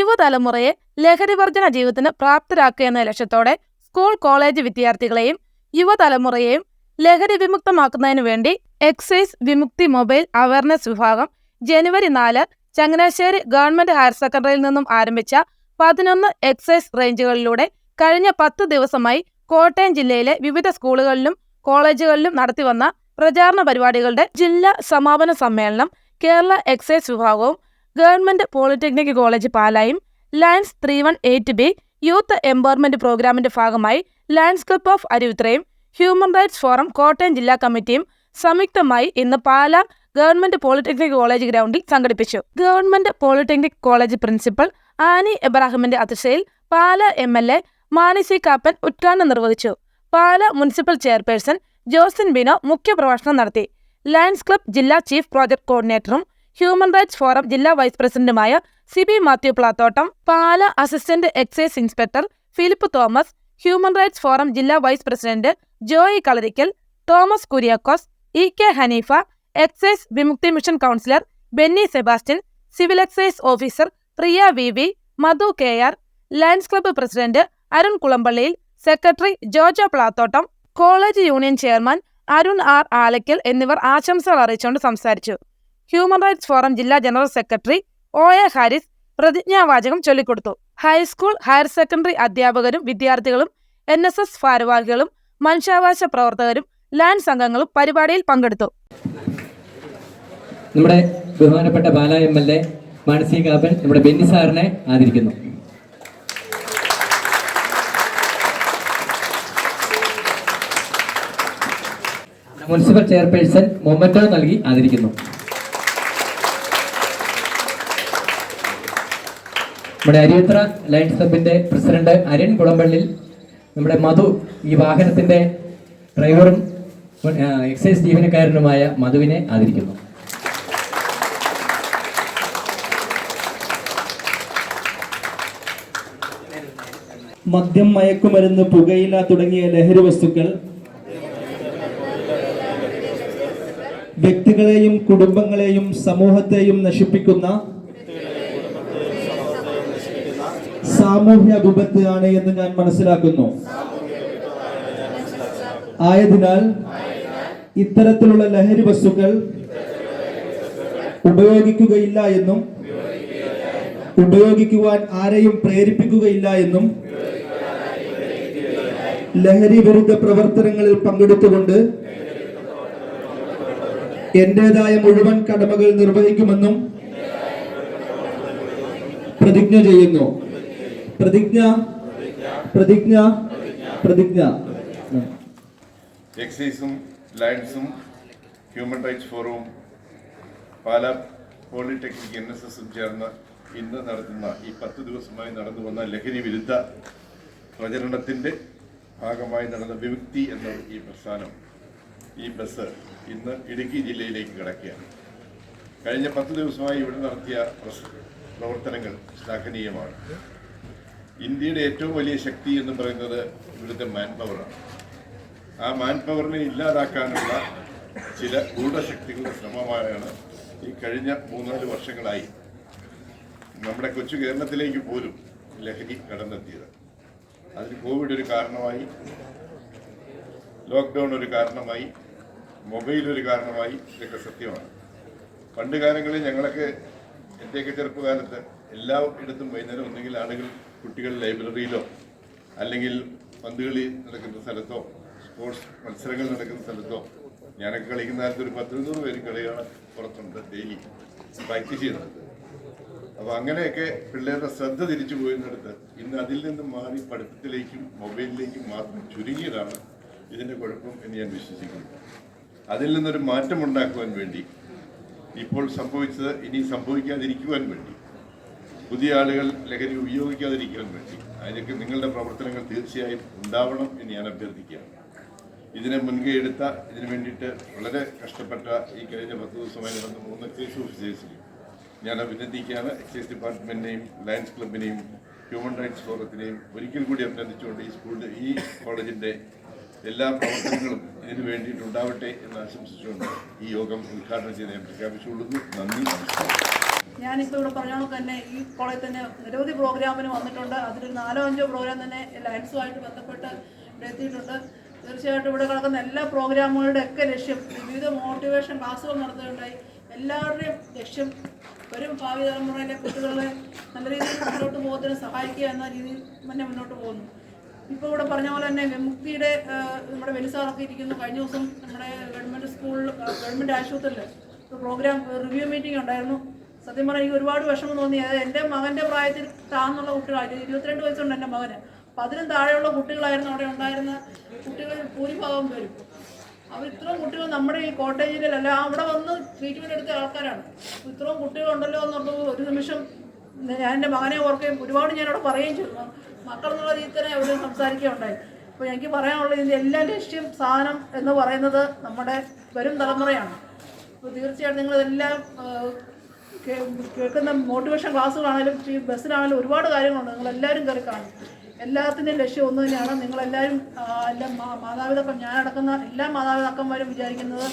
യുവതലമുറയെ ലഹരിവർജന ജീവിതത്തിന് പ്രാപ്തരാക്കുക എന്ന ലക്ഷ്യത്തോടെ സ്കൂൾ കോളേജ് വിദ്യാർത്ഥികളെയും യുവതലമുറയെയും ലഹരി വിമുക്തമാക്കുന്നതിനു വേണ്ടി എക്സൈസ് വിമുക്തി മൊബൈൽ അവയർനെസ് വിഭാഗം ജനുവരി നാല് ചങ്ങനാശ്ശേരി ഗവൺമെന്റ് ഹയർ സെക്കൻഡറിയിൽ നിന്നും ആരംഭിച്ച പതിനൊന്ന് എക്സൈസ് റേഞ്ചുകളിലൂടെ കഴിഞ്ഞ പത്ത് ദിവസമായി കോട്ടയം ജില്ലയിലെ വിവിധ സ്കൂളുകളിലും കോളേജുകളിലും നടത്തിവന്ന പ്രചാരണ പരിപാടികളുടെ ജില്ലാ സമാപന സമ്മേളനം കേരള എക്സൈസ് വിഭാഗവും government polytechnic college പാലായും lions three one eight B youth empowerment പ്രോഗ്രാമിന്റെ ഭാഗമായി ലയൺസ് ക്ലബ് ഓഫ് അരുവിത്രയും ഹ്യൂമൻ റൈറ്റ്സ് ഫോറം കോട്ടയം ജില്ലാ കമ്മിറ്റിയും സംയുക്തമായി ഇന്ന് പാല ഗവൺമെന്റ് പോളിടെക്നിക് കോളേജ് ഗ്രൗണ്ടിൽ സംഘടിപ്പിച്ചു. Government polytechnic college principal Annie എബ്രാഹിമിന്റെ അധ്യക്ഷയിൽ Pala M L A Mani C Kappan ഉദ്ഘാടനം നിർവഹിച്ചു. പാല മുനിസിപ്പൽ ചെയർപേഴ്സൺ ജോസിൻ ബിനോ മുഖ്യപ്രഭാഷണം നടത്തി. ലയൺസ് ക്ലബ് ജില്ലാ ചീഫ് പ്രോജക്ട് കോർഡിനേറ്ററും ഹ്യൂമൻ റൈറ്റ്സ് ഫോറം ജില്ലാ വൈസ് പ്രസിഡന്റുമായ C Siby Mathew Plathottam Pala assistant excise inspector Philip Thomas human rights forum ജില്ലാ vice president Joy Kalarickal Thomas Kuriakose E K Haneefa excise Vimukthi mission councillor Benny Sebastian civil excise officer Priya V V Madhu K R lions club president Arun കുളമ്പള്ളിയിൽ secretary Jojo Plathottam college union chairman Arun R Alackal എന്നിവർ ആശംസകൾ അറിയിച്ചുകൊണ്ട് സംസാരിച്ചു. Human rights forum ജില്ലാ general secretary O A Haris പ്രതിജ്ഞാവാചകം ചൊല്ലിക്കൊടുത്തു. High school higher secondary അധ്യാപകരും വിദ്യാർത്ഥികളും N S S ഭാരവാഹികളും മനുഷ്യാവകാശ പ്രവർത്തകരും ലാൻഡ് സംഘങ്ങളും പരിപാടിയിൽ പങ്കെടുത്തു. നമ്മുടെ ബഹുമാനപ്പെട്ട ബാല എം എൽ എ മാനസി നമ്മുടെ ബെന്നി സാറിനെ ആദരിക്കുന്നു. മുനിസിപ്പൽ ചെയർപേഴ്സൺ മൊമറ്റോ നൽകി ആദരിക്കുന്നു. നമ്മുടെ അരിയത്ര ലയൺസ് ക്ലബിന്റെ പ്രസിഡന്റ് അരുൺ കുളമ്പള്ളിൽ നമ്മുടെ മധു ഈ വാഹനത്തിന്റെ ഡ്രൈവറും എക്സൈസ് ജീവനക്കാരനുമായ മധുവിനെ ആദരിക്കുന്നു. മദ്യം മയക്കുമരുന്ന് പുകയില തുടങ്ങിയ ലഹരി വസ്തുക്കൾ വ്യക്തികളെയും കുടുംബങ്ങളെയും സമൂഹത്തെയും നശിപ്പിക്കുന്ന സാമൂഹ്യ വിപത്ത് ആണ് എന്ന് ഞാൻ മനസ്സിലാക്കുന്നു. ആയതിനാൽ ഇത്തരത്തിലുള്ള ലഹരി വസ്തുക്കൾ ഉപയോഗിക്കുകയില്ല എന്നും ഉപയോഗിക്കുവാൻ ആരെയും പ്രേരിപ്പിക്കുകയില്ല എന്നും ലഹരി വിരുദ്ധ പ്രവർത്തനങ്ങളിൽ പങ്കെടുത്തുകൊണ്ട് എന്റേതായ മുഴുവൻ കടമകൾ നിർവഹിക്കുമെന്നും പ്രതിജ്ഞ ചെയ്യുന്നു. പ്രതിജ്ഞ? പ്രതിജ്ഞ? പ്രതിജ്ഞ. എക്സൈസും ലയൺസും ഹ്യൂമൻ റൈറ്റ്സ് ഫോറവും പാലാ പോളിടെക്നിക് എൻ എസ് എസും ചേർന്ന് ഇന്ന് നടത്തുന്ന ഈ പത്ത് ദിവസമായി നടന്നു വന്ന ലഹരി വിരുദ്ധ പ്രചരണത്തിന്റെ ഭാഗമായി നടന്ന വിമുക്തി എന്ന ഈ പ്രസ്ഥാനം ഈ ബസ് ഇന്ന് ഇടുക്കി ജില്ലയിലേക്ക് കിടക്കുകയാണ്. കഴിഞ്ഞ പത്ത് ദിവസമായി ഇവിടെ നടത്തിയ പ്രവർത്തനങ്ങൾ ശ്ലാഘനീയമാണ്. ഇന്ത്യയുടെ ഏറ്റവും വലിയ ശക്തി എന്ന് പറയുന്നത് ഇവിടുത്തെ മാൻ പവറാണ് ആ മാൻ പവറിനെ ഇല്ലാതാക്കാനുള്ള ചില ഗൂഢശക്തികളുടെ ശ്രമമായാണ് ഈ കഴിഞ്ഞ മൂന്നാൽ വർഷങ്ങളായി നമ്മുടെ കൊച്ചു കേരളത്തിലേക്ക് പോലും ലഹരി കടന്നെത്തിയത്. അതിന് കോവിഡ് ഒരു കാരണമായി ലോക്ക്ഡൗൺ ഒരു കാരണമായി മൊബൈൽ ഒരു കാരണമായി ഇതൊക്കെ സത്യമാണ്. പണ്ട് കാലങ്ങളിൽ ഞങ്ങളൊക്കെ എന്റെയൊക്കെ ചെറുപ്പകാലത്ത് എല്ലായിടത്തും വൈകുന്നേരം ഒന്നെങ്കിൽ ആളുകൾ കുട്ടികൾ ലൈബ്രറിയിലോ അല്ലെങ്കിൽ പന്തുകളി നടക്കുന്ന സ്ഥലത്തോ സ്പോർട്സ് മത്സരങ്ങൾ നടക്കുന്ന സ്ഥലത്തോ ഞാനൊക്കെ കളിക്കുന്ന കാലത്ത് ഒരു പത്തിരുന്നൂറ് പേര് കളിയാണ് പുറത്തുണ്ട് ഡെയിലി. പ്രാക്ടീസ് ചെയ്യുന്നത് അപ്പോൾ അങ്ങനെയൊക്കെ പിള്ളേരുടെ ശ്രദ്ധ തിരിച്ചു പോയിരുന്നിടത്ത് ഇന്ന് അതിൽ നിന്നും മാറി പഠിത്തത്തിലേക്കും മൊബൈലിലേക്കും മാത്രം ചുരുങ്ങിയതാണ് ഇതിന്റെ കുഴപ്പം എന്ന് ഞാൻ വിശ്വസിക്കുന്നു. അതിൽ നിന്നൊരു മാറ്റം ഉണ്ടാക്കുവാൻ വേണ്ടി ഇപ്പോൾ സംഭവിച്ചത് ഇനി സംഭവിക്കാതിരിക്കുവാൻ വേണ്ടി പുതിയ ആളുകൾ ലഹരി ഉപയോഗിക്കാതിരിക്കാൻ വേണ്ടി അതിനൊക്കെ നിങ്ങളുടെ പ്രവർത്തനങ്ങൾ തീർച്ചയായും ഉണ്ടാവണം എന്ന് ഞാൻ അഭ്യർത്ഥിക്കുകയാണ്. ഇതിനെ മുൻകൈ എടുത്ത ഇതിനു വേണ്ടിയിട്ട് വളരെ കഷ്ടപ്പെട്ട ഈ കഴിഞ്ഞ പത്ത് ദിവസമായി നടന്ന മൂന്ന് എക്സൈസ് ഓഫീസേഴ്സിനെയും ഞാൻ അഭിനന്ദിക്കുകയാണ്. എക്സൈസ് ഡിപ്പാർട്ട്മെന്റിനെയും ലയൻസ് ക്ലബിനെയും ഹ്യൂമൻ റൈറ്റ്സ് ഫോറത്തിനെയും ഒരിക്കൽ കൂടി അഭിനന്ദിച്ചുകൊണ്ട് ഈ സ്കൂളിന്റെ ഈ കോളേജിന്റെ എല്ലാ പ്രവർത്തനങ്ങളും ഇതിനു വേണ്ടിയിട്ടുണ്ടാവട്ടെ എന്ന് ആശംസിച്ചുകൊണ്ട് ഈ യോഗം ഉദ്ഘാടനം ചെയ്ത് ഞാൻ പ്രഖ്യാപിച്ചുകൊള്ളുന്നു. നന്ദി നമസ്കാരം. ഞാനിപ്പോൾ ഇവിടെ പറഞ്ഞ കണക്ക് തന്നെ ഈ കോളേജിൽ തന്നെ നിരവധി പ്രോഗ്രാമിന് വന്നിട്ടുണ്ട്. അതിലൊരു നാലോ അഞ്ചോ പ്രോഗ്രാം തന്നെ ലയൻസുമായിട്ട് ബന്ധപ്പെട്ട് ഇവിടെ എത്തിയിട്ടുണ്ട്. തീർച്ചയായിട്ടും ഇവിടെ കിടക്കുന്ന എല്ലാ പ്രോഗ്രാമുകളുടെ ഒക്കെ ലക്ഷ്യം വിവിധ മോട്ടിവേഷൻ ക്ലാസ്സുകൾ നടത്തുകയുണ്ടായി. എല്ലാവരുടെയും ലക്ഷ്യം വരും ഭാവി തലമുറയിലെ കുട്ടികളെ നല്ല രീതിയിൽ മുന്നോട്ട് പോകുന്നതിന് സഹായിക്കുക എന്ന രീതിയിൽ തന്നെ മുന്നോട്ട് പോകുന്നു. ഇപ്പോൾ ഇവിടെ പറഞ്ഞ പോലെ തന്നെ വിമുക്തിയുടെ നമ്മുടെ വെലിസാറൊക്കെ ഇരിക്കുന്നു. കഴിഞ്ഞ ദിവസം നമ്മുടെ ഗവൺമെന്റ് സ്കൂളിൽ ഗവൺമെന്റ് ആശുപത്രിയിൽ പ്രോഗ്രാം റിവ്യൂ മീറ്റിംഗ് ഉണ്ടായിരുന്നു. സത്യം പറഞ്ഞാൽ എനിക്ക് ഒരുപാട് വിഷമം തോന്നി. അതായത് എന്റെ മകന്റെ പ്രായത്തിൽ താന്നുള്ള കുട്ടികളായിരുന്നു ഇരുപത്തിരണ്ട് വയസ്സുണ്ട് എന്റെ മകന്. അപ്പം അതിനും താഴെയുള്ള കുട്ടികളായിരുന്നു അവിടെ ഉണ്ടായിരുന്ന കുട്ടികൾ ഭൂരിഭാഗം വരും അവർ ഇത്രയും കുട്ടികൾ നമ്മുടെ ഈ കോട്ടയം ജില്ലയിലല്ല അവിടെ വന്ന് ട്രീറ്റ്മെന്റ് എടുത്ത ആൾക്കാരാണ്. ഇത്രയും കുട്ടികളുണ്ടല്ലോ എന്നുള്ളത് ഒരു നിമിഷം ഞാൻ എന്റെ മകനെ ഓർക്കുകയും ഒരുപാട് ഞാൻ അവിടെ പറയുകയും ചെയ്തു. മക്കൾ എന്നുള്ള രീതിയിൽ തന്നെ അവർ സംസാരിക്കുകയുണ്ടായി. അപ്പോൾ എനിക്ക് പറയാനുള്ളത് ഇതിന്റെ എല്ലാ ലക്ഷ്യം സാധനം എന്ന് പറയുന്നത് നമ്മുടെ വരും തലമുറയാണ്. അപ്പോൾ തീർച്ചയായിട്ടും നിങ്ങളിതെല്ലാം കേൾക്കുന്ന മോട്ടിവേഷൻ ക്ലാസ്സുകളാണെങ്കിലും ഈ ബസ്സിലാണെങ്കിലും ഒരുപാട് കാര്യങ്ങളുണ്ട്. നിങ്ങളെല്ലാവരും കയറി കാണും. എല്ലാത്തിന്റെയും ലക്ഷ്യം ഒന്ന് തന്നെയാണ്. നിങ്ങളെല്ലാവരും എല്ലാം മാതാപിതാക്കൾ ഞാനടക്കുന്ന എല്ലാ മാതാപിതാക്കന്മാരും വിചാരിക്കുന്നത്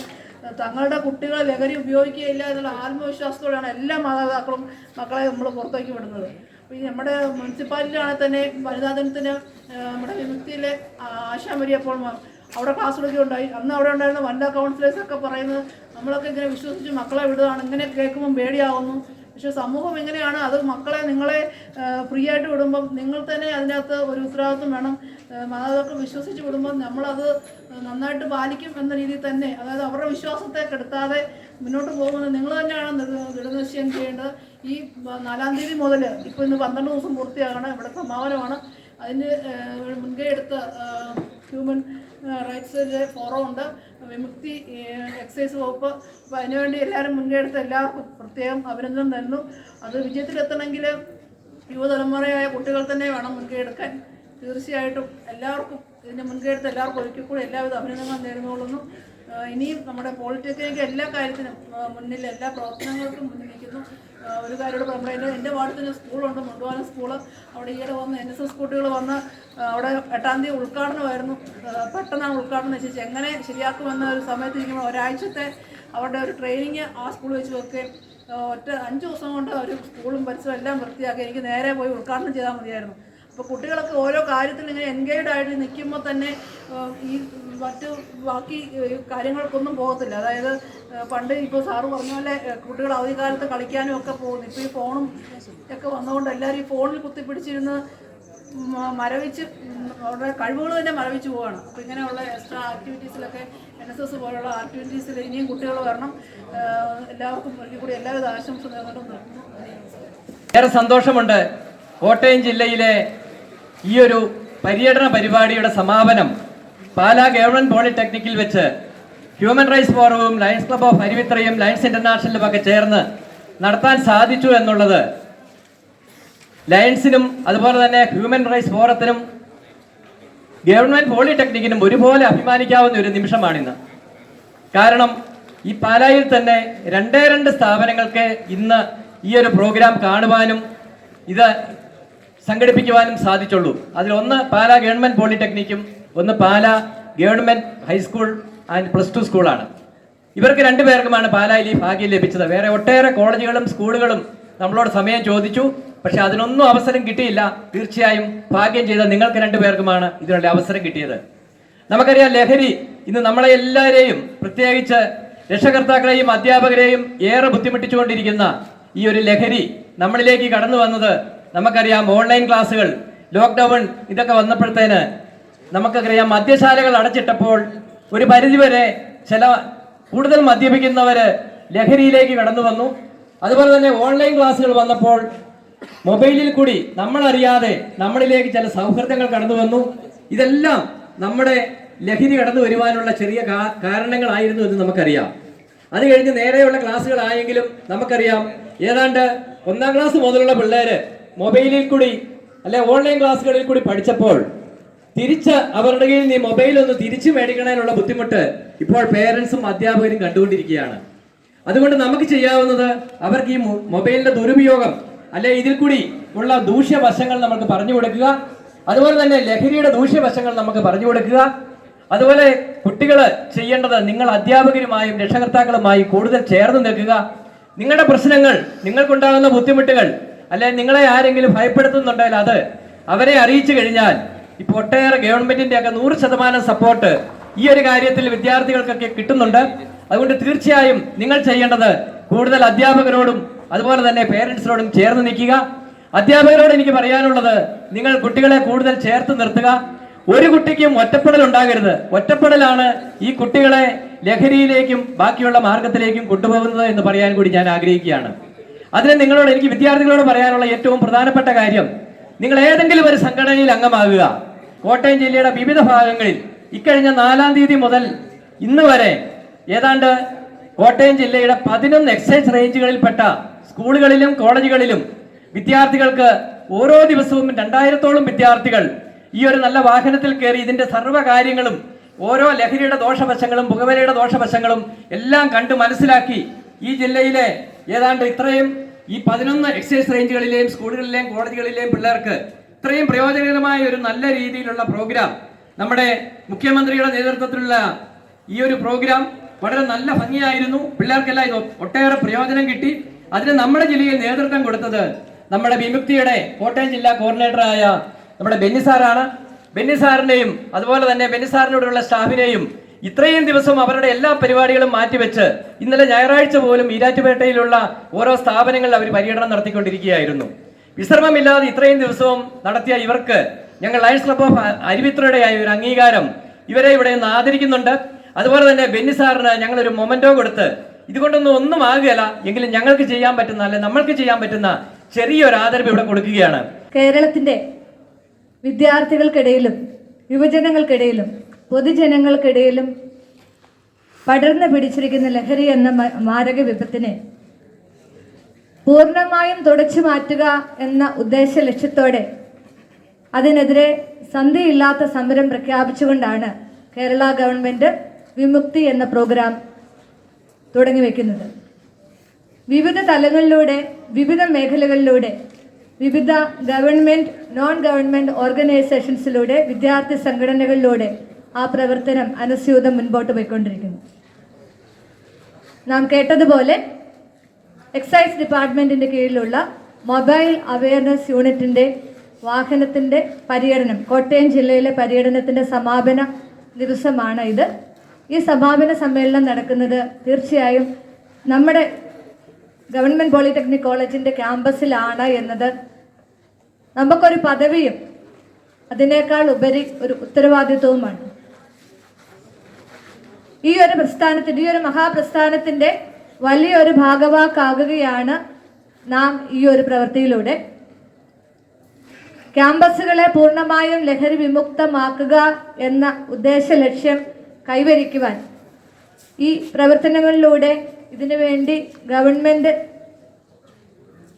തങ്ങളുടെ കുട്ടികൾ ലഹരി ഉപയോഗിക്കുകയില്ല എന്നുള്ള ആത്മവിശ്വാസത്തോടെയാണ് എല്ലാ മാതാപിതാക്കളും മക്കളെ നമ്മൾ പുറത്തേക്ക് വിടുന്നത്. ഈ നമ്മുടെ മുനിസിപ്പാലിറ്റിയിലാണെങ്കിൽ തന്നെ വനിതാ ദിനത്തിന് നമ്മുടെ വിമുക്തിയിലെ ആശാമരി അപ്പോൾ മ- അവിടെ ക്ലാസ് എടുക്കുകയുണ്ടായി അന്ന് അവിടെ ഉണ്ടായിരുന്ന വനിതാ കൗൺസിലേഴ്സ് ഒക്കെ പറയുന്നത് നമ്മളൊക്കെ ഇങ്ങനെ വിശ്വസിച്ച് മക്കളെ വിടുകയാണ്. ഇങ്ങനെ കേൾക്കുമ്പം പേടിയാവുന്നു. പക്ഷേ സമൂഹം എങ്ങനെയാണ്? അത് മക്കളെ നിങ്ങളെ ഫ്രീ ആയിട്ട് വിടുമ്പം നിങ്ങൾ തന്നെ അതിനകത്ത് ഒരു ഉത്തരവാദിത്വം വേണം. മാതാപിതാക്കൾ വിശ്വസിച്ച് വിടുമ്പോൾ നമ്മളത് നന്നായിട്ട് പാലിക്കും എന്ന രീതിയിൽ തന്നെ. അതായത് അവരുടെ വിശ്വാസത്തെ കെടുത്താതെ മുന്നോട്ട് പോകുന്നത് നിങ്ങൾ തന്നെയാണ് ദൃഢനിശ്ചയം ചെയ്യേണ്ടത്. ഈ നാലാം തീയതി മുതൽ ഇപ്പോൾ ഇന്ന് പന്ത്രണ്ട് ദിവസം പൂർത്തിയാകണം. ഇവിടെ സമാപനമാണ്. അതിന് മുൻകൈ എടുത്ത ഹ്യൂമൻ റൈറ്റ്സിന്റെ ഫോറം ഉണ്ട് വിമുക്തി എക്സൈസ് വകുപ്പ് അപ്പോൾ അതിനുവേണ്ടി എല്ലാവരും മുൻകൈയെടുത്ത് എല്ലാവർക്കും പ്രത്യേകം അഭിനന്ദനം തരുന്നു. അത് വിജയത്തിലെത്തണമെങ്കിൽ യുവതലമുറയായ കുട്ടികൾ തന്നെ വേണം മുൻകൈയെടുക്കാൻ. തീർച്ചയായിട്ടും എല്ലാവർക്കും ഇതിന്റെ മുൻകൈയെടുത്ത് എല്ലാവർക്കും ഒരിക്കൽ എല്ലാവിധ അഭിനന്ദനങ്ങളും നേർന്നുകൊള്ളുന്നു ഇനിയും നമ്മുടെ പോളിടെക്നിക്ക് എല്ലാ കാര്യത്തിനും മുന്നിൽ എല്ലാ പ്രവർത്തനങ്ങൾക്കും മുന്നിൽ നിൽക്കുന്നു. ഒരു കാര്യോട് നമ്മുടെ എന്റെ എന്റെ വാർഡിന് സ്കൂളുണ്ട്. മുണ്ടുവാനം സ്കൂൾ. അവിടെ ഈയിടെ വന്ന് എൻ എസ് എസ് കുട്ടികൾ വന്ന് അവിടെ എട്ടാം തീയതി ഉദ്ഘാടനമായിരുന്നു. പെട്ടെന്നാണ് ഉദ്ഘാടനം നിശ്ചയിച്ചത്. എങ്ങനെ ശരിയാക്കുമെന്ന ഒരു സമയത്ത് ഇരിക്കുമ്പോൾ ഒരാഴ്ചത്തെ അവരുടെ ഒരു ട്രെയിനിങ് ആ സ്കൂൾ വെച്ച് വെക്കുകയും ഒറ്റ അഞ്ച് ദിവസം കൊണ്ട് ഒരു സ്കൂളും പരിസരവും എല്ലാം വൃത്തിയാക്കി എനിക്ക് നേരെ പോയി ഉദ്ഘാടനം ചെയ്താൽ മതിയായിരുന്നു. അപ്പോൾ കുട്ടികളൊക്കെ ഓരോ കാര്യത്തിൽ ഇങ്ങനെ എൻഗേജ്ഡ് ആയിട്ട് നിൽക്കുമ്പോൾ തന്നെ ഈ മറ്റ് ബാക്കി കാര്യങ്ങൾക്കൊന്നും പോകത്തില്ല. അതായത് പണ്ട് ഇപ്പോൾ സാറ് പറഞ്ഞ പോലെ കുട്ടികൾ അവധിക്കാലത്ത് കളിക്കാനും ഒക്കെ പോകുന്നു. ഇപ്പോൾ ഈ ഫോണും ഒക്കെ വന്നുകൊണ്ട് എല്ലാവരും ഈ ഫോണിൽ കുത്തിപ്പിടിച്ചിരുന്ന് മരവിച്ച് അവരുടെ കഴിവുകൾ തന്നെ മരവിച്ച് പോവാണ്. അപ്പോൾ ഇങ്ങനെയുള്ള എക്സ്ട്രാ ആക്ടിവിറ്റീസിലൊക്കെ എൻ എസ് എസ് പോലുള്ള ആക്ടിവിറ്റീസിൽ ഇനിയും കുട്ടികൾ വരണം. എല്ലാവർക്കും കൂടി എല്ലാവിധ ആശംസ നേർന്നിട്ടും ഏറെ സന്തോഷമുണ്ട് കോട്ടയം ജില്ലയിലെ ഈ ഒരു പര്യടന പരിപാടിയുടെ സമാപനം. പാലാ ഗവൺമെന്റ് പോളിടെക്നിക്കിൽ വെച്ച് ഹ്യൂമൻ റൈറ്റ്സ് ഫോറവും ലയൺസ് ക്ലബ് ഓഫ് അരുവിത്രയും ഇന്റർനാഷണലും ഒക്കെ ചേർന്ന് നടത്താൻ സാധിച്ചു എന്നുള്ളത് ലയൺസിനും അതുപോലെ തന്നെ ഹ്യൂമൻ റൈറ്റ്സ് ഫോറത്തിനും ഗവൺമെന്റ് പോളിടെക്നിക്കിനും ഒരുപോലെ അഭിമാനിക്കാവുന്ന ഒരു നിമിഷമാണിന്ന്. കാരണം ഈ പാലായിൽ തന്നെ രണ്ടേ രണ്ട് സ്ഥാപനങ്ങൾക്ക് ഇന്ന് ഈ ഒരു പ്രോഗ്രാം കാണുവാനും ഇത് സംഘടിപ്പിക്കുവാനും സാധിച്ചുള്ളൂ. അതിലൊന്ന് പാലാ ഗവൺമെന്റ് പോളിടെക്നിക്കും ഒന്ന് Pala government high school and plus two സ്കൂളാണ് ഇവർക്ക് രണ്ടുപേർക്കുമാണ് പാലായിൽ ഈ ഭാഗ്യം ലഭിച്ചത്. വേറെ ഒട്ടേറെ കോളേജുകളും സ്കൂളുകളും നമ്മളോട് സമയം ചോദിച്ചു. പക്ഷെ അതിനൊന്നും അവസരം കിട്ടിയില്ല. തീർച്ചയായും ഭാഗ്യം ചെയ്ത നിങ്ങൾക്ക് രണ്ടുപേർക്കുമാണ് ഇതിനുള്ള അവസരം കിട്ടിയത്. നമുക്കറിയാം ലഹരി ഇന്ന് നമ്മളെ എല്ലാവരെയും പ്രത്യേകിച്ച് രക്ഷകർത്താക്കളെയും അധ്യാപകരെയും ഏറെ ബുദ്ധിമുട്ടിച്ചുകൊണ്ടിരിക്കുന്ന ഈ ഒരു ലഹരി നമ്മളിലേക്ക് കടന്നു വന്നത് നമുക്കറിയാം ഓൺലൈൻ ക്ലാസ്സുകൾ ലോക്ക്ഡൗൺ ഇതൊക്കെ വന്നപ്പോഴത്തേന് നമുക്കറിയാം മദ്യശാലകൾ അടച്ചിട്ടപ്പോൾ ഒരു പരിധിവരെ ചില കൂടുതൽ മദ്യപിക്കുന്നവർ ലഹരിയിലേക്ക് കടന്നു വന്നു. അതുപോലെ തന്നെ ഓൺലൈൻ ക്ലാസ്സുകൾ വന്നപ്പോൾ മൊബൈലിൽ കൂടി നമ്മളറിയാതെ നമ്മളിലേക്ക് ചില സൗഹൃദങ്ങൾ കടന്നു വന്നു. ഇതെല്ലാം നമ്മുടെ ലഹരി കടന്നു വരുവാനുള്ള ചെറിയ കാരണങ്ങളായിരുന്നു എന്ന് നമുക്കറിയാം. അത് കഴിഞ്ഞ് നേരെയുള്ള ക്ലാസ്സുകളായെങ്കിലും നമുക്കറിയാം. ഏതാണ്ട് ഒന്നാം ക്ലാസ് മുതലുള്ള പിള്ളേര് മൊബൈലിൽ കൂടി അല്ലെ ഓൺലൈൻ ക്ലാസ്സുകളിൽ കൂടി പഠിച്ചപ്പോൾ തിരിച്ച് അവരുടെ കയ്യിൽ നീ മൊബൈൽ ഒന്ന് തിരിച്ചു മേടിക്കണതിനുള്ള ബുദ്ധിമുട്ട് ഇപ്പോൾ പേരൻസും അധ്യാപകരും കണ്ടുകൊണ്ടിരിക്കുകയാണ്. അതുകൊണ്ട് നമുക്ക് ചെയ്യാവുന്നത് അവർക്ക് ഈ മൊബൈലിന്റെ ദുരുപയോഗം അല്ലെ ഇതിൽ കൂടി ഉള്ള ദൂഷ്യവശങ്ങൾ നമുക്ക് പറഞ്ഞു കൊടുക്കുക. അതുപോലെ തന്നെ ലഹരിയുടെ ദൂഷ്യവശങ്ങൾ നമുക്ക് പറഞ്ഞു കൊടുക്കുക. അതുപോലെ കുട്ടികൾ ചെയ്യേണ്ടത് നിങ്ങൾ അധ്യാപകരുമായും രക്ഷകർത്താക്കളുമായും കൂടുതൽ ചേർന്ന് നിൽക്കുക. നിങ്ങളുടെ പ്രശ്നങ്ങൾ നിങ്ങൾക്കുണ്ടാകുന്ന ബുദ്ധിമുട്ടുകൾ അല്ലെ നിങ്ങളെ ആരെങ്കിലും ഭയപ്പെടുത്തുന്നുണ്ടെങ്കിൽ അത് അവരെ അറിയിച്ചു കഴിഞ്ഞാൽ ഇപ്പൊ ഒട്ടേറെ ഗവൺമെന്റിന്റെ ഒക്കെ നൂറ് ശതമാനം സപ്പോർട്ട് ഈ ഒരു കാര്യത്തിൽ വിദ്യാർത്ഥികൾക്കൊക്കെ കിട്ടുന്നുണ്ട്. അതുകൊണ്ട് തീർച്ചയായും നിങ്ങൾ ചെയ്യേണ്ടത് കൂടുതൽ അധ്യാപകരോടും അതുപോലെ തന്നെ പേരൻസിനോടും ചേർന്ന് നിൽക്കുക. അധ്യാപകരോട് എനിക്ക് പറയാനുള്ളത് നിങ്ങൾ കുട്ടികളെ കൂടുതൽ ചേർത്ത് നിർത്തുക. ഒരു കുട്ടിക്കും ഒറ്റപ്പെടൽ ഉണ്ടാകരുത്. ഒറ്റപ്പെടലാണ് ഈ കുട്ടികളെ ലഹരിയിലേക്കും ബാക്കിയുള്ള മാർഗത്തിലേക്കും കൊണ്ടുപോകുന്നത് എന്ന് പറയാൻ കൂടി ഞാൻ ആഗ്രഹിക്കുകയാണ്. അതിന് നിങ്ങളോട് എനിക്ക് വിദ്യാർത്ഥികളോട് പറയാനുള്ള ഏറ്റവും പ്രധാനപ്പെട്ട കാര്യം നിങ്ങൾ ഏതെങ്കിലും ഒരു സംഘടനയിൽ അംഗമാകുക. കോട്ടയം ജില്ലയുടെ വിവിധ ഭാഗങ്ങളിൽ ഇക്കഴിഞ്ഞ നാലാം തീയതി മുതൽ ഇന്ന് വരെ ഏതാണ്ട് കോട്ടയം ജില്ലയുടെ പതിനൊന്ന് എക്സൈസ് റേഞ്ചുകളിൽപ്പെട്ട സ്കൂളുകളിലും കോളേജുകളിലും വിദ്യാർത്ഥികൾക്ക് ഓരോ ദിവസവും രണ്ടായിരത്തോളം വിദ്യാർത്ഥികൾ ഈ ഒരു നല്ല വാഹനത്തിൽ കയറി ഇതിന്റെ സർവകാര്യങ്ങളും ഓരോ ലഹരിയുടെ ദോഷവശങ്ങളും പുകവലയുടെ ദോഷവശങ്ങളും എല്ലാം കണ്ട് മനസ്സിലാക്കി ഈ ജില്ലയിലെ ഏതാണ്ട് ഇത്രയും ഈ പതിനൊന്ന് എക്സൈസ് റേഞ്ചുകളിലെയും സ്കൂളുകളിലെയും കോളേജുകളിലെയും പിള്ളേർക്ക് ഇത്രയും പ്രയോജനകരമായ ഒരു നല്ല രീതിയിലുള്ള പ്രോഗ്രാം നമ്മുടെ മുഖ്യമന്ത്രിയുടെ നേതൃത്വത്തിലുള്ള ഈ ഒരു പ്രോഗ്രാം വളരെ നല്ല ഭംഗിയായിരുന്നു. പിള്ളേർക്കെല്ലാം ഇത് ഒട്ടേറെ പ്രയോജനം കിട്ടി. അതിന് നമ്മുടെ ജില്ലയിൽ നേതൃത്വം കൊടുത്തത് നമ്മുടെ വിമുക്തിയുടെ കോട്ടയം ജില്ലാ കോർഡിനേറ്ററായ നമ്മുടെ ബെന്നി സാറാണ്. ബെന്നി സാറിനെയും അതുപോലെ തന്നെ ബെന്നി സാറിനോടുള്ള സ്റ്റാഫിനെയും ഇത്രയും ദിവസം അവരുടെ എല്ലാ പരിപാടികളും മാറ്റിവെച്ച് ഇന്നലെ ഞായറാഴ്ച പോലും ഈരാറ്റുപേട്ടയിലുള്ള ഓരോ സ്ഥാപനങ്ങളിൽ അവർ പര്യടനം നടത്തിക്കൊണ്ടിരിക്കുകയായിരുന്നു. വിശ്രമമില്ലാതെ ഇത്രയും ദിവസവും നടത്തിയ ഇവർക്ക് ഞങ്ങൾ ലയൺസ് ക്ലബ് ഓഫ് ആയ ഒരു അംഗീകാരം ഇവരെ ഇവിടെ നിന്ന് ആദരിക്കുന്നുണ്ട്. അതുപോലെ തന്നെ ബെന്നി സാറിന് ഞങ്ങളൊരു മൊമെന്റോ കൊടുത്ത് ഇതുകൊണ്ടൊന്നും ഒന്നും ആകുകയല്ല എങ്കിലും ഞങ്ങൾക്ക് ചെയ്യാൻ പറ്റുന്ന അല്ലെ നമ്മൾക്ക് ചെയ്യാൻ പറ്റുന്ന ചെറിയൊരു ആദരവ് ഇവിടെ കൊടുക്കുകയാണ്. കേരളത്തിന്റെ വിദ്യാർത്ഥികൾക്കിടയിലും യുവജനങ്ങൾക്കിടയിലും പൊതുജനങ്ങൾക്കിടയിലും പടർന്നു പിടിച്ചിരിക്കുന്ന ലഹരി എന്ന മാരക വിപത്തിനെ പൂർണമായും തുടച്ചു മാറ്റുക എന്ന ഉദ്ദേശ ലക്ഷ്യത്തോടെ അതിനെതിരെ സന്ധിയില്ലാത്ത സമരം പ്രഖ്യാപിച്ചുകൊണ്ടാണ് കേരള ഗവൺമെന്റ് വിമുക്തി എന്ന പ്രോഗ്രാം തുടങ്ങി വയ്ക്കുന്നത് വിവിധ തലങ്ങളിലൂടെ വിവിധ മേഖലകളിലൂടെ വിവിധ ഗവൺമെന്റ് നോൺ ഗവൺമെന്റ് ഓർഗനൈസേഷൻസിലൂടെ വിദ്യാർത്ഥി സംഘടനകളിലൂടെ ആ പ്രവർത്തനം അനുസ്യൂതം മുൻപോട്ട് പോയിക്കൊണ്ടിരിക്കുന്നു. നാം കേട്ടതുപോലെ എക്സൈസ് ഡിപ്പാർട്ട്മെന്റിന്റെ കീഴിലുള്ള മൊബൈൽ അവയർനെസ് യൂണിറ്റിന്റെ വാഹനത്തിന്റെ പര്യടനം കോട്ടയം ജില്ലയിലെ പര്യടനത്തിന്റെ സമാപന ദിവസമാണ് ഇത്. ഈ സമാപന സമ്മേളനം നടക്കുന്നത് തീർച്ചയായും നമ്മുടെ ഗവൺമെന്റ് പോളിടെക്നിക് കോളേജിന്റെ ക്യാമ്പസിലാണ് എന്നത്. നമുക്കൊരു പദവിയും അതിനേക്കാൾ ഉപരി ഒരു ഉത്തരവാദിത്വവുമാണ്. ഈ ഒരു പ്രസ്ഥാനത്തിന്റെ ഈ ഒരു മഹാപ്രസ്ഥാനത്തിന്റെ വലിയൊരു ഭാഗവാക്കാകുകയാണ് നാം ഈ ഒരു പ്രവൃത്തിയിലൂടെ. ക്യാമ്പസുകളെ പൂർണമായും ലഹരി വിമുക്തമാക്കുക എന്ന ഉദ്ദേശ ലക്ഷ്യം കൈവരിക്കുവാൻ ഈ പ്രവർത്തനങ്ങളിലൂടെ ഇതിനു വേണ്ടി ഗവൺമെന്റ്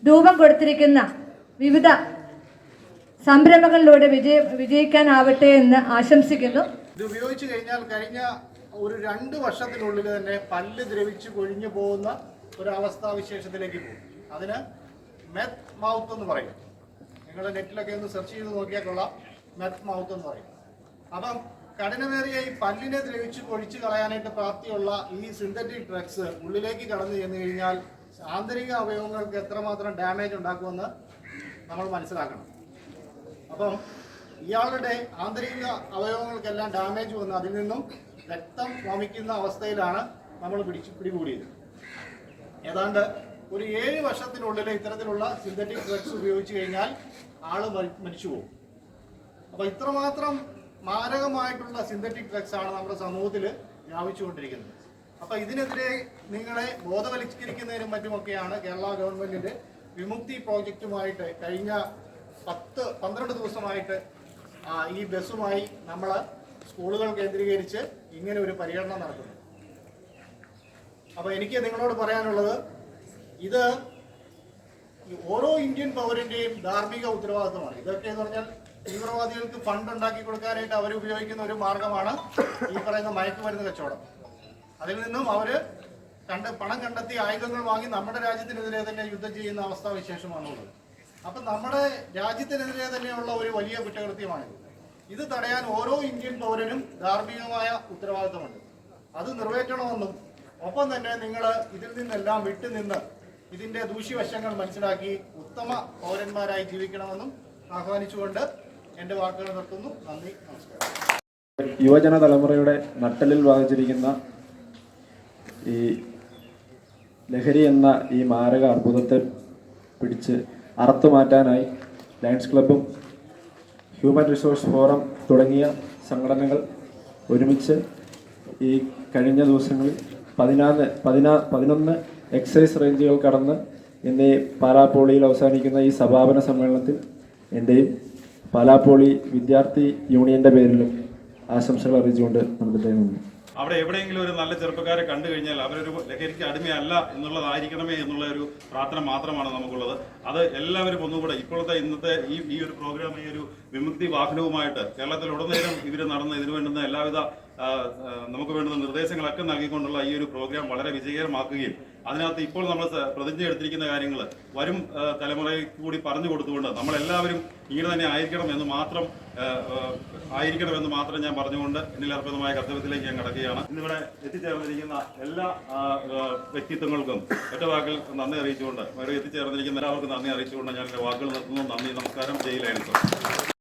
രൂപം കൊടുത്തിരിക്കുന്ന വിവിധ സംരംഭങ്ങളിലൂടെ വിജയ വിജയിക്കാനാവട്ടെ എന്ന് ആശംസിക്കുന്നു. ഇത് ഉപയോഗിച്ചു കഴിഞ്ഞാൽ കഴിഞ്ഞ ഒരു രണ്ട് വർഷത്തിനുള്ളിൽ തന്നെ പല്ല് ദ്രവിച്ച് കൊഴിഞ്ഞു പോകുന്ന ഒരു അവസ്ഥാവിശേഷത്തിലേക്ക് പോകും. അതിന് മെത്ത് മൗത്ത് എന്ന് പറയും. നിങ്ങൾ നെറ്റിലൊക്കെ ഒന്ന് സെർച്ച് ചെയ്ത് നോക്കിയാൽ കൊള്ളാം. മെത്ത് മൗത്ത് എന്ന് പറയും. അപ്പം കഠിനമേറിയ ഈ പല്ലിനെ ദ്രവിച്ച് കൊഴിച്ച് കളയാനായിട്ട് പ്രാപ്തിയുള്ള ഈ സിന്തറ്റിക് ഡ്രഗ്സ് ഉള്ളിലേക്ക് കടന്നു ചെന്ന് കഴിഞ്ഞാൽ ആന്തരിക അവയവങ്ങൾക്ക് എത്രമാത്രം ഡാമേജ് ഉണ്ടാക്കുമെന്ന് നമ്മൾ മനസ്സിലാക്കണം. അപ്പം ഇയാളുടെ ആന്തരിക അവയവങ്ങൾക്കെല്ലാം ഡാമേജ് വന്ന് അതിൽ നിന്നും രക്തം വമിക്കുന്ന അവസ്ഥയിലാണ് നമ്മൾ പിടിച്ച് പിടികൂടിയത്. ഏതാണ്ട് ഒരു ഏഴ് വർഷത്തിനുള്ളിൽ ഇത്തരത്തിലുള്ള സിന്തറ്റിക് ഡ്രഗ്സ് ഉപയോഗിച്ച് കഴിഞ്ഞാൽ ആൾ മരിച്ചു പോകും. അപ്പൊ ഇത്രമാത്രം മാരകമായിട്ടുള്ള സിന്തറ്റിക് ഡ്രഗ്സ് ആണ് നമ്മുടെ സമൂഹത്തിൽ വ്യാപിച്ചുകൊണ്ടിരിക്കുന്നത്. അപ്പൊ ഇതിനെതിരെ നിങ്ങളെ ബോധവൽക്കരിക്കുന്നതിനും മറ്റുമൊക്കെയാണ് കേരള ഗവൺമെന്റിന്റെ വിമുക്തി പ്രോജക്റ്റുമായിട്ട് കഴിഞ്ഞ പത്ത് പന്ത്രണ്ട് ദിവസമായിട്ട് ഈ ബസ്സുമായി നമ്മൾ സ്കൂളുകൾ കേന്ദ്രീകരിച്ച് ഇങ്ങനെ ഒരു പര്യടനം നടത്തുന്നു. അപ്പോൾ എനിക്ക് നിങ്ങളോട് പറയാനുള്ളത് ഇത് ഓരോ ഇന്ത്യൻ പൗരന്റെയും ധാർമ്മിക ഉത്തരവാദിത്തമാണ്. ഇതൊക്കെ എന്ന് പറഞ്ഞാൽ തീവ്രവാദികൾക്ക് ഫണ്ട് ഉണ്ടാക്കി കൊടുക്കാനായിട്ട് അവർ ഉപയോഗിക്കുന്ന ഒരു മാർഗമാണ് ഈ പറയുന്ന മയക്കുമരുന്ന് കച്ചവടം. അതിൽ നിന്നും അവർ കണ്ട് പണം കണ്ടെത്തി ആയുധങ്ങൾ വാങ്ങി നമ്മുടെ രാജ്യത്തിനെതിരെ തന്നെ യുദ്ധം ചെയ്യുന്ന അവസ്ഥ അവസ്ഥാവിശേഷമാണുള്ളത്. അപ്പൊ നമ്മുടെ രാജ്യത്തിനെതിരെ തന്നെയുള്ള ഒരു വലിയ കുറ്റകൃത്യമാണിത്. ഇത് തടയാൻ ഓരോ ഇന്ത്യൻ പൗരനും ധാർമ്മികമായ ഉത്തരവാദിത്തമുണ്ട്. അത് നിറവേറ്റണമെന്നും ഒപ്പം തന്നെ നിങ്ങൾ ഇതിൽ നിന്നെല്ലാം വിട്ടുനിന്ന് ഇതിന്റെ ദൂഷ്യവശങ്ങൾ മനസ്സിലാക്കി ഉത്തമ പൗരന്മാരായി ജീവിക്കണമെന്നും ആഹ്വാനിച്ചുകൊണ്ട് എന്റെ വാക്കുകൾ നിർത്തുന്നു. നന്ദി നമസ്കാരം. യുവജന തലമുറയുടെ നട്ടലിൽ വാദിച്ചിരിക്കുന്ന ഈ ലഹരി എന്ന ഈ മാരക അർബുദത്തെ പിടിച്ച് അറുത്തു മാറ്റാനായി ലയൺസ് ക്ലബും ഹ്യൂമൻ റിസോഴ്സ് ഫോറം തുടങ്ങിയ സംഘടനകൾ ഒരുമിച്ച് ഈ കഴിഞ്ഞ ദിവസങ്ങളിൽ പതിനാറ് പതിനാ പതിനൊന്ന് എക്സൈസ് റേഞ്ചുകൾ കടന്ന് ഇന്ന് പാലാപ്പോളിയിൽ അവസാനിക്കുന്ന ഈ സമാപന സമ്മേളനത്തിൽ എന്റെയും പാലാപ്പോളി വിദ്യാർത്ഥി യൂണിയന്റെ പേരിലും ആശംസകൾ അറിയിച്ചുകൊണ്ട് നമ്മുടെ ദൈവം അവിടെ എവിടെയെങ്കിലും ഒരു നല്ല ചെറുപ്പക്കാരെ കണ്ടു കഴിഞ്ഞാൽ അവരൊരു ലഹരിക്ക് അടിമയല്ല എന്നുള്ളതായിരിക്കണമേ എന്നുള്ള ഒരു പ്രാർത്ഥന മാത്രമാണ് നമുക്കുള്ളത്. അത് എല്ലാവരും ഒന്നുകൂടെ ഇപ്പോഴത്തെ ഇന്നത്തെ ഈ ഈ ഒരു പ്രോഗ്രാം ഈ ഒരു വിമുക്തി വാഹനവുമായിട്ട് കേരളത്തിൽ ഉടനീളം ഇവർ നടന്ന ഇതിനു വേണ്ടുന്ന എല്ലാവിധ നമുക്ക് വേണ്ടുന്ന നിർദ്ദേശങ്ങളൊക്കെ നൽകിക്കൊണ്ടുള്ള ഈ ഒരു പ്രോഗ്രാം വളരെ വിജയകരമാക്കുകയും അതിനകത്ത് ഇപ്പോൾ നമ്മൾ പ്രതിജ്ഞ എടുത്തിരിക്കുന്ന കാര്യങ്ങൾ വരും തലമുറയിൽ കൂടി പറഞ്ഞു കൊടുത്തുകൊണ്ട് നമ്മളെല്ലാവരും ഇങ്ങനെ തന്നെ ആയിരിക്കണം എന്ന് മാത്രം ആയിരിക്കണം എന്ന് മാത്രം ഞാൻ പറഞ്ഞുകൊണ്ട് എന്നിൽ അർപ്പിതമായ കർത്തവ്യത്തിലേക്ക് ഞാൻ കടക്കുകയാണ്. ഇന്നിവിടെ എത്തിച്ചേർന്നിരിക്കുന്ന എല്ലാ വ്യക്തിത്വങ്ങൾക്കും ഒറ്റ വാക്കിൽ നന്ദി അറിയിച്ചുകൊണ്ട് ഇവിടെ എത്തിച്ചേർന്നിരിക്കുന്ന എല്ലാവർക്കും നന്ദി അറിയിച്ചുകൊണ്ട് ഞാൻ എന്റെ വാക്കുകൾ നിർത്തുന്നു. നന്ദി നമസ്കാരം. ജയിലായിരുന്നു